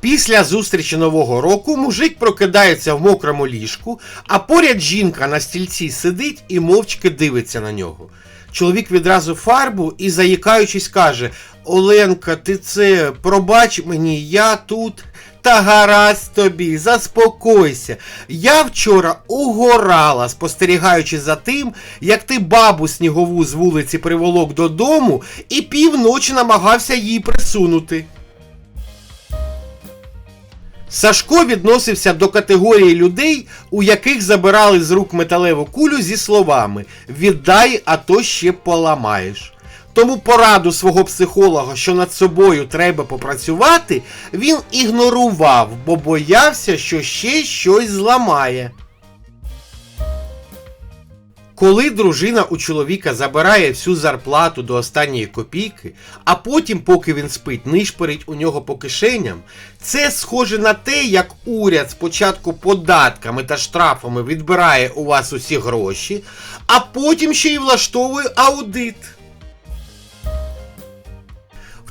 Після зустрічі Нового року мужик прокидається в мокрому ліжку, а поряд жінка на стільці сидить і мовчки дивиться на нього. Чоловік відразу фарбу і, заїкаючись, каже: Оленка, ти це пробач мені, я тут. Та гаразд тобі, заспокойся. Я вчора угорала, спостерігаючи за тим, як ти бабу снігову з вулиці приволок додому і півночі намагався її присунути. Сашко відносився до категорії людей, у яких забирали з рук металеву кулю зі словами Віддай, а то ще поламаєш. Тому пораду свого психолога, що над собою треба попрацювати, він ігнорував, бо боявся, що ще щось зламає. Коли дружина у чоловіка забирає всю зарплату до останньої копійки, а потім, поки він спить, нишпорить у нього по кишеням, це схоже на те, як уряд спочатку податками та штрафами відбирає у вас усі гроші, а потім ще й влаштовує аудит.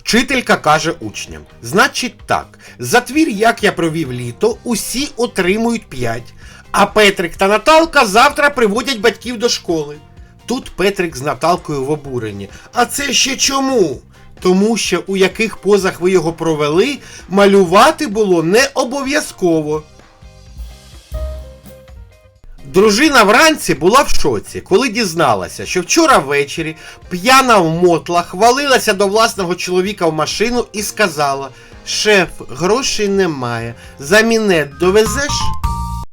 Вчителька каже учням: значить так, за твір, як я провів літо, усі отримують 5, а Петрик та Наталка завтра приводять батьків до школи. Тут Петрик з Наталкою в обуренні. А це ще чому? Тому що у яких позах ви його провели, малювати було не обов'язково. Дружина вранці була в шоці, коли дізналася, що вчора ввечері п'яна в мотлах хвалилася до власного чоловіка в машину і сказала: Шеф, грошей немає, замінет довезеш?